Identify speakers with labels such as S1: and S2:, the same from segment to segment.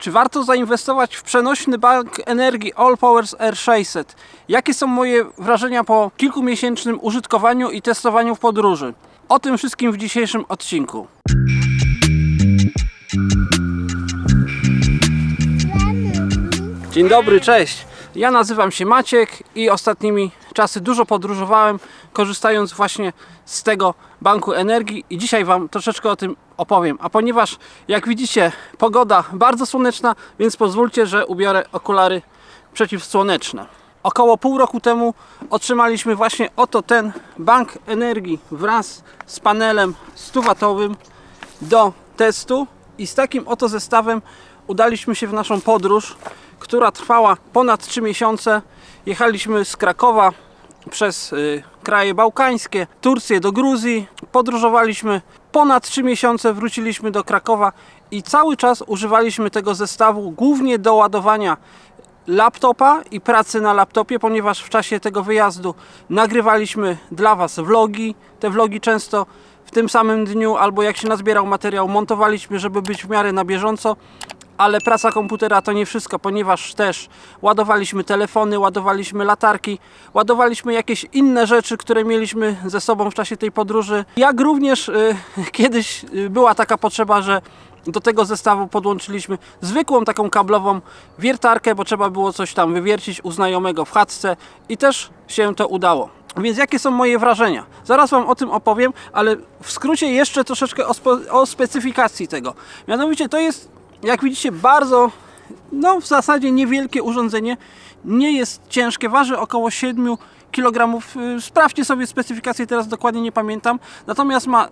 S1: Czy warto zainwestować w przenośny bank energii All Powers R600? Jakie są moje wrażenia po kilkumiesięcznym użytkowaniu i testowaniu w podróży? O tym wszystkim w dzisiejszym odcinku. Dzień dobry, cześć. Ja nazywam się Maciek i ostatnimi czasy dużo podróżowałem, korzystając właśnie z tego banku energii i dzisiaj Wam troszeczkę o tym opowiem. A ponieważ, jak widzicie, pogoda bardzo słoneczna, więc pozwólcie, że ubiorę okulary przeciwsłoneczne. Około pół roku temu otrzymaliśmy właśnie oto ten bank energii wraz z panelem 100W do testu i z takim oto zestawem udaliśmy się w naszą podróż, która trwała ponad 3 miesiące. Jechaliśmy z Krakowa przez y, kraje bałkańskie, Turcję do Gruzji. Podróżowaliśmy ponad 3 miesiące, wróciliśmy do Krakowa i cały czas używaliśmy tego zestawu głównie do ładowania laptopa i pracy na laptopie, ponieważ w czasie tego wyjazdu nagrywaliśmy dla Was vlogi. Te vlogi często w tym samym dniu, albo jak się nazbierał materiał, montowaliśmy, żeby być w miarę na bieżąco. Ale praca komputera to nie wszystko, ponieważ też ładowaliśmy telefony, ładowaliśmy latarki, ładowaliśmy jakieś inne rzeczy, które mieliśmy ze sobą w czasie tej podróży. Jak również y, kiedyś y, była taka potrzeba, że do tego zestawu podłączyliśmy zwykłą taką kablową wiertarkę, bo trzeba było coś tam wywiercić u znajomego w chatce i też się to udało. Więc jakie są moje wrażenia? Zaraz Wam o tym opowiem, ale w skrócie jeszcze troszeczkę o, spo, o specyfikacji tego. Mianowicie to jest, jak widzicie, bardzo, no w zasadzie niewielkie urządzenie. Nie jest ciężkie, waży około 7 kg. Sprawdźcie sobie specyfikację, teraz dokładnie nie pamiętam. Natomiast ma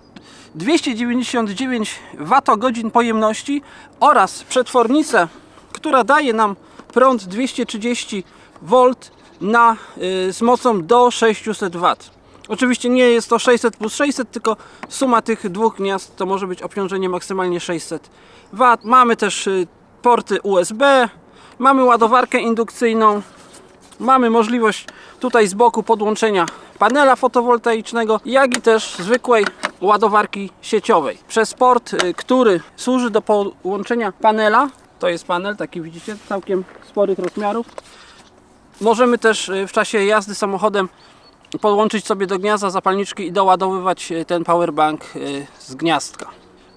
S1: 299 Wh pojemności oraz przetwornicę, która daje nam prąd 230 V na, y, z mocą do 600 W. Oczywiście nie jest to 600 plus 600, tylko suma tych dwóch gniazd to może być obciążenie maksymalnie 600 W. Mamy też y, porty USB, mamy ładowarkę indukcyjną, mamy możliwość tutaj z boku podłączenia panela fotowoltaicznego, jak i też zwykłej ładowarki sieciowej. Przez port, y, który służy do połączenia panela, to jest panel, taki widzicie, całkiem sporych rozmiarów. Możemy też y, w czasie jazdy samochodem podłączyć sobie do gniazda zapalniczki i doładowywać y, ten powerbank z gniazdka.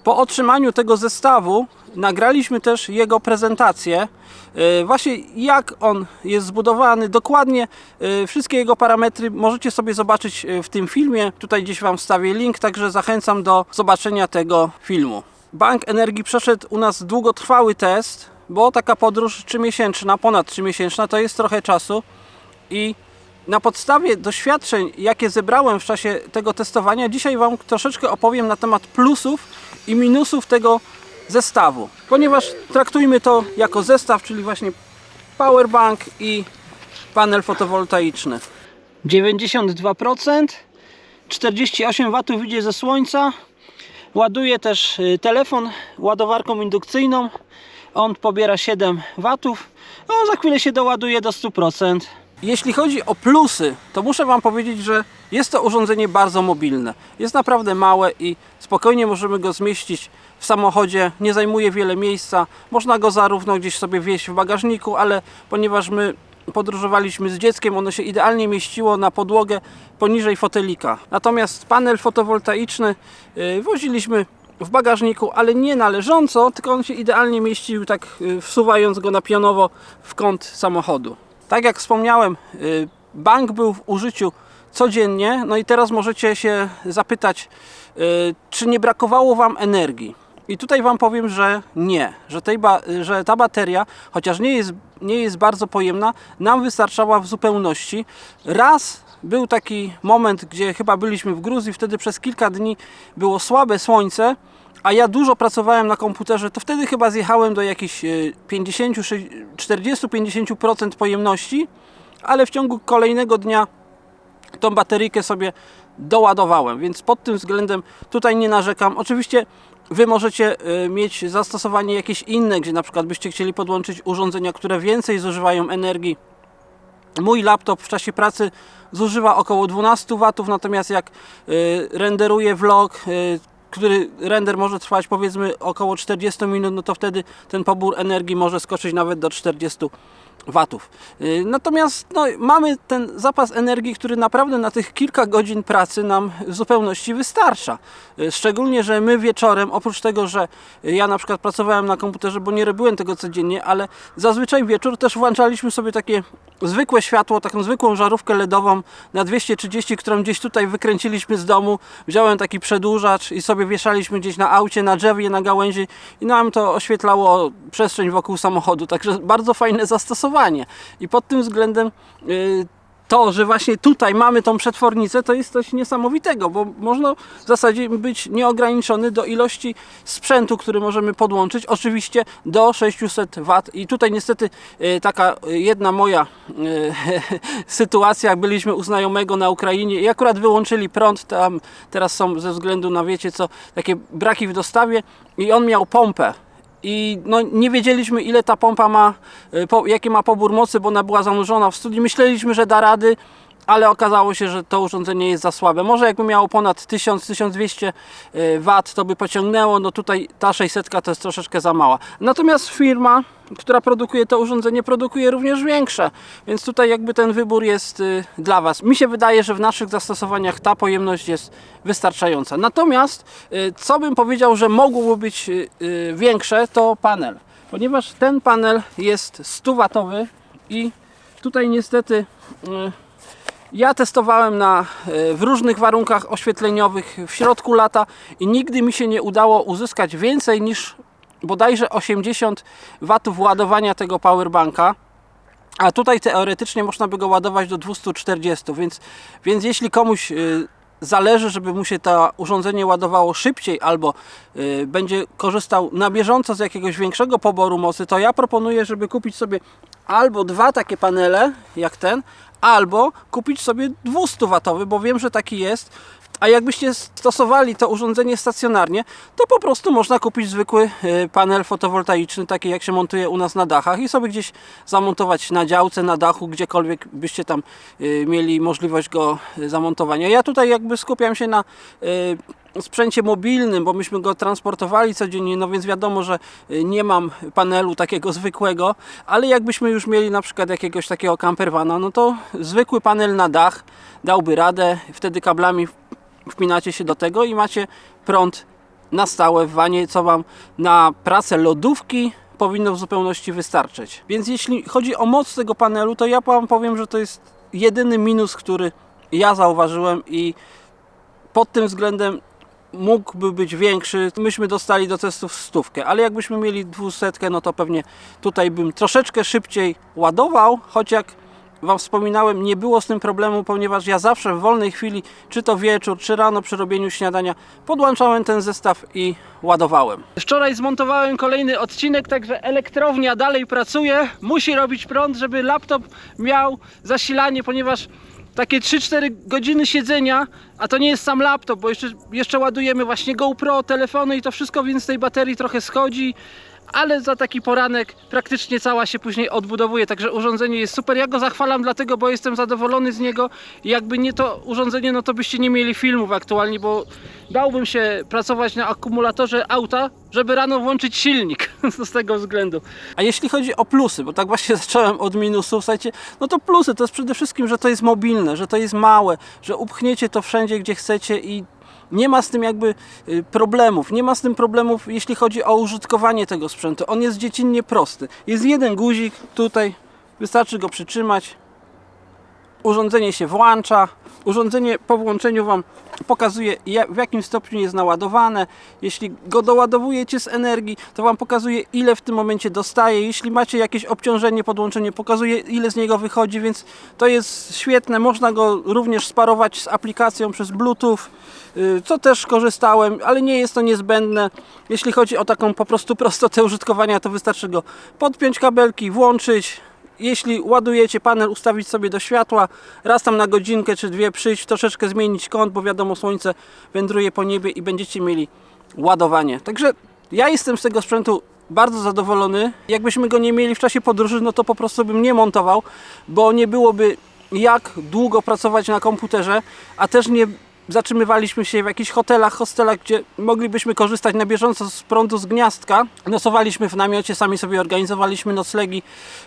S1: Po otrzymaniu tego zestawu nagraliśmy też jego prezentację. Właśnie jak on jest zbudowany, dokładnie wszystkie jego parametry możecie sobie zobaczyć w tym filmie. Tutaj gdzieś Wam wstawię link, także zachęcam do zobaczenia tego filmu. Bank Energii przeszedł u nas długotrwały test, bo taka podróż 3-miesięczna, ponad 3-miesięczna to jest trochę czasu i na podstawie doświadczeń, jakie zebrałem w czasie tego testowania, dzisiaj Wam troszeczkę opowiem na temat plusów i minusów tego zestawu. Ponieważ traktujmy to jako zestaw, czyli właśnie powerbank i panel fotowoltaiczny. 92%, 48 W idzie ze słońca. Ładuję też telefon ładowarką indukcyjną. On pobiera 7 W. No, za chwilę się doładuje do 100%. Jeśli chodzi o plusy, to muszę Wam powiedzieć, że jest to urządzenie bardzo mobilne. Jest naprawdę małe i spokojnie możemy go zmieścić w samochodzie. Nie zajmuje wiele miejsca. Można go zarówno gdzieś sobie wieść w bagażniku, ale ponieważ my podróżowaliśmy z dzieckiem, ono się idealnie mieściło na podłogę poniżej fotelika. Natomiast panel fotowoltaiczny yy, woziliśmy w bagażniku, ale nie należąco, tylko on się idealnie mieścił tak yy, wsuwając go na pionowo w kąt samochodu. Tak jak wspomniałem, y, bank był w użyciu codziennie, no i teraz możecie się zapytać, y, czy nie brakowało Wam energii. I tutaj Wam powiem, że nie, że, tej że ta bateria, chociaż nie jest, nie jest bardzo pojemna, nam wystarczała w zupełności. Raz był taki moment, gdzie chyba byliśmy w Gruzji, wtedy przez kilka dni było słabe słońce, a ja dużo pracowałem na komputerze, to wtedy chyba zjechałem do jakichś 50, 40-50% pojemności, ale w ciągu kolejnego dnia tą bateryjkę sobie doładowałem, więc pod tym względem tutaj nie narzekam. Oczywiście Wy możecie y, mieć zastosowanie jakieś inne, gdzie na przykład byście chcieli podłączyć urządzenia, które więcej zużywają energii. Mój laptop w czasie pracy zużywa około 12 W, natomiast jak y, renderuję vlog, który render może trwać powiedzmy około 40 minut, no to wtedy ten pobór energii może skoczyć nawet do 40 watów. Yy, Natomiast no, mamy ten zapas energii, który naprawdę na tych kilka godzin pracy nam w zupełności wystarcza. Yy, Szczególnie, że my wieczorem, oprócz tego, że ja na przykład pracowałem na komputerze, bo nie robiłem tego codziennie, ale zazwyczaj wieczór też włączaliśmy sobie takie zwykłe światło, taką zwykłą żarówkę LEDową na 230, którą gdzieś tutaj wykręciliśmy z domu. Wziąłem taki przedłużacz i sobie wieszaliśmy gdzieś na aucie, na drzewie, na gałęzi i nam to oświetlało przestrzeń wokół samochodu. Także bardzo fajne zastosowanie. I pod tym względem yy, to, że właśnie tutaj mamy tą przetwornicę, to jest coś niesamowitego, bo można w zasadzie być nieograniczony do ilości sprzętu, który możemy podłączyć, oczywiście do 600 W. I tutaj niestety e, taka jedna moja sytuacja, jak byliśmy u znajomego na Ukrainie i akurat wyłączyli prąd, tam teraz są ze względu na wiecie co, takie braki w dostawie i on miał pompę i no, nie wiedzieliśmy ile ta pompa ma, y, po, jaki ma pobór mocy, bo ona była zanurzona w studii. Myśleliśmy, że da rady, ale okazało się, że to urządzenie jest za słabe. Może jakby miało ponad 1000-1200 W, to by pociągnęło. No tutaj ta 600 to jest troszeczkę za mała. Natomiast firma, która produkuje to urządzenie, produkuje również większe, więc tutaj jakby ten wybór jest y, dla Was. Mi się wydaje, że w naszych zastosowaniach ta pojemność jest wystarczająca. Natomiast y, co bym powiedział, że mogłoby być y, większe, to panel. Ponieważ ten panel jest 100 i tutaj niestety ja testowałem na, e, w różnych warunkach oświetleniowych w środku lata i nigdy mi się nie udało uzyskać więcej niż bodajże 80 watów ładowania tego powerbanka. A tutaj teoretycznie można by go ładować do 240, więc, więc jeśli komuś y, zależy, żeby mu się to urządzenie ładowało szybciej albo y, będzie korzystał na bieżąco z jakiegoś większego poboru mocy, to ja proponuję, żeby kupić sobie albo dwa takie panele jak ten, albo kupić sobie 200 watowy, bo wiem, że taki jest. A jakbyście stosowali to urządzenie stacjonarnie, to po prostu można kupić zwykły y, panel fotowoltaiczny, taki jak się montuje u nas na dachach i sobie gdzieś zamontować na działce, na dachu, gdziekolwiek byście tam y, mieli możliwość go y, zamontowania. Ja tutaj jakby skupiam się na sprzęcie mobilnym, bo myśmy go transportowali codziennie, no więc wiadomo, że nie mam panelu takiego zwykłego, ale jakbyśmy już mieli na przykład jakiegoś takiego campervana, no to zwykły panel na dach dałby radę, wtedy kablami wpinacie się do tego i macie prąd na stałe w wanie, co Wam na pracę lodówki powinno w zupełności wystarczyć. Więc jeśli chodzi o moc tego panelu, to ja Wam powiem, że to jest jedyny minus, który ja zauważyłem i pod tym względem mógłby być większy. Myśmy dostali do testów stówkę, ale jakbyśmy mieli dwusetkę, no to pewnie tutaj bym troszeczkę szybciej ładował, choć jak Wam wspominałem, nie było z tym problemu, ponieważ ja zawsze w wolnej chwili, czy to wieczór, czy rano przy robieniu śniadania, podłączałem ten zestaw i ładowałem. Wczoraj zmontowałem kolejny odcinek, także elektrownia dalej pracuje. Musi robić prąd, żeby laptop miał zasilanie, ponieważ takie 3-4 godziny siedzenia, a to nie jest sam laptop, bo jeszcze, jeszcze ładujemy właśnie GoPro, telefony i to wszystko, więc tej baterii trochę schodzi ale za taki poranek praktycznie cała się później odbudowuje, także urządzenie jest super. Ja go zachwalam dlatego, bo jestem zadowolony z niego jakby nie to urządzenie, no to byście nie mieli filmów aktualnie, bo dałbym się pracować na akumulatorze auta, żeby rano włączyć silnik z tego względu. A jeśli chodzi o plusy, bo tak właśnie zacząłem od minusów, słuchajcie, no to plusy to jest przede wszystkim, że to jest mobilne, że to jest małe, że upchniecie to wszędzie, gdzie chcecie i nie ma z tym jakby y, problemów. Nie ma z tym problemów, jeśli chodzi o użytkowanie tego sprzętu. On jest dziecinnie prosty. Jest jeden guzik tutaj, wystarczy go przytrzymać. Urządzenie się włącza. Urządzenie po włączeniu Wam pokazuje w jakim stopniu jest naładowane. Jeśli go doładowujecie z energii, to Wam pokazuje ile w tym momencie dostaje. Jeśli macie jakieś obciążenie, podłączenie, pokazuje ile z niego wychodzi, więc to jest świetne. Można go również sparować z aplikacją przez Bluetooth, y, co też korzystałem, ale nie jest to niezbędne. Jeśli chodzi o taką po prostu prostotę użytkowania, to wystarczy go podpiąć kabelki, włączyć, jeśli ładujecie panel, ustawić sobie do światła, raz tam na godzinkę czy dwie przyjść, troszeczkę zmienić kąt, bo wiadomo słońce wędruje po niebie i będziecie mieli ładowanie. Także ja jestem z tego sprzętu bardzo zadowolony. Jakbyśmy go nie mieli w czasie podróży, no to po prostu bym nie montował, bo nie byłoby jak długo pracować na komputerze, a też nie zatrzymywaliśmy się w jakichś hotelach, hostelach, gdzie moglibyśmy korzystać na bieżąco z prądu z gniazdka. Nosowaliśmy w namiocie, sami sobie organizowaliśmy noclegi,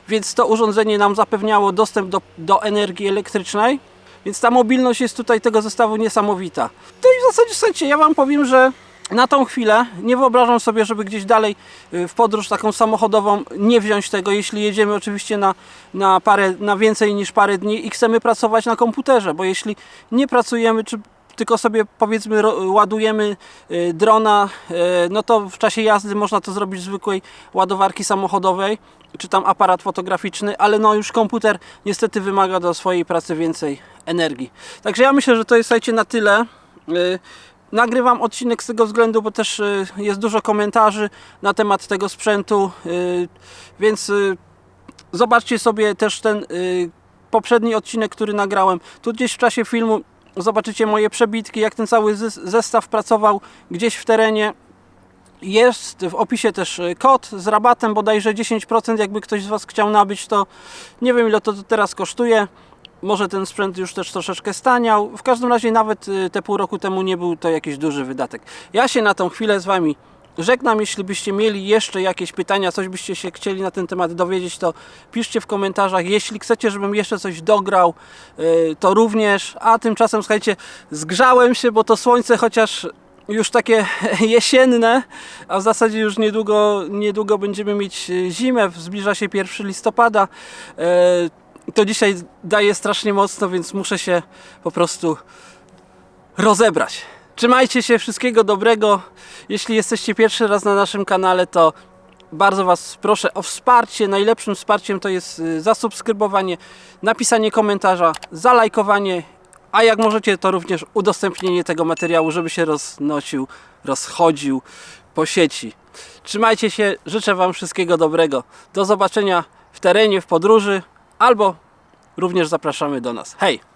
S1: więc to urządzenie nam zapewniało dostęp do, do energii elektrycznej. Więc ta mobilność jest tutaj tego zestawu niesamowita. To i w zasadzie, słuchajcie, ja Wam powiem, że na tą chwilę nie wyobrażam sobie, żeby gdzieś dalej y, w podróż taką samochodową nie wziąć tego, jeśli jedziemy oczywiście na, na, parę, na więcej niż parę dni i chcemy pracować na komputerze, bo jeśli nie pracujemy, czy tylko sobie powiedzmy ładujemy y, drona, y, no to w czasie jazdy można to zrobić z zwykłej ładowarki samochodowej, czy tam aparat fotograficzny, ale no już komputer niestety wymaga do swojej pracy więcej energii. Także ja myślę, że to jest słuchajcie na tyle. Y, Nagrywam odcinek z tego względu, bo też jest dużo komentarzy na temat tego sprzętu, więc zobaczcie sobie też ten poprzedni odcinek, który nagrałem. Tu gdzieś w czasie filmu zobaczycie moje przebitki, jak ten cały zes- zestaw pracował gdzieś w terenie. Jest w opisie też y, kod z rabatem bodajże 10%, jakby ktoś z Was chciał nabyć to. Nie wiem ile to teraz kosztuje. Może ten sprzęt już też troszeczkę staniał. W każdym razie nawet y, te pół roku temu nie był to jakiś duży wydatek. Ja się na tą chwilę z Wami żegnam. Jeśli byście mieli jeszcze jakieś pytania, coś byście się chcieli na ten temat dowiedzieć, to piszcie w komentarzach. Jeśli chcecie, żebym jeszcze coś dograł, y, to również. A tymczasem, słuchajcie, zgrzałem się, bo to słońce chociaż już takie jesienne, a w zasadzie już niedługo, niedługo będziemy mieć y, zimę, zbliża się 1 listopada. E, To dzisiaj daje strasznie mocno, więc muszę się po prostu rozebrać. Trzymajcie się, wszystkiego dobrego. Jeśli jesteście pierwszy raz na naszym kanale, to bardzo Was proszę o wsparcie. Najlepszym wsparciem to jest y, zasubskrybowanie, napisanie komentarza, zalajkowanie, a jak możecie, to również udostępnienie tego materiału, żeby się roznosił, rozchodził po sieci. Trzymajcie się, życzę Wam wszystkiego dobrego. Do zobaczenia w terenie, w podróży, albo również zapraszamy do nas. Hej!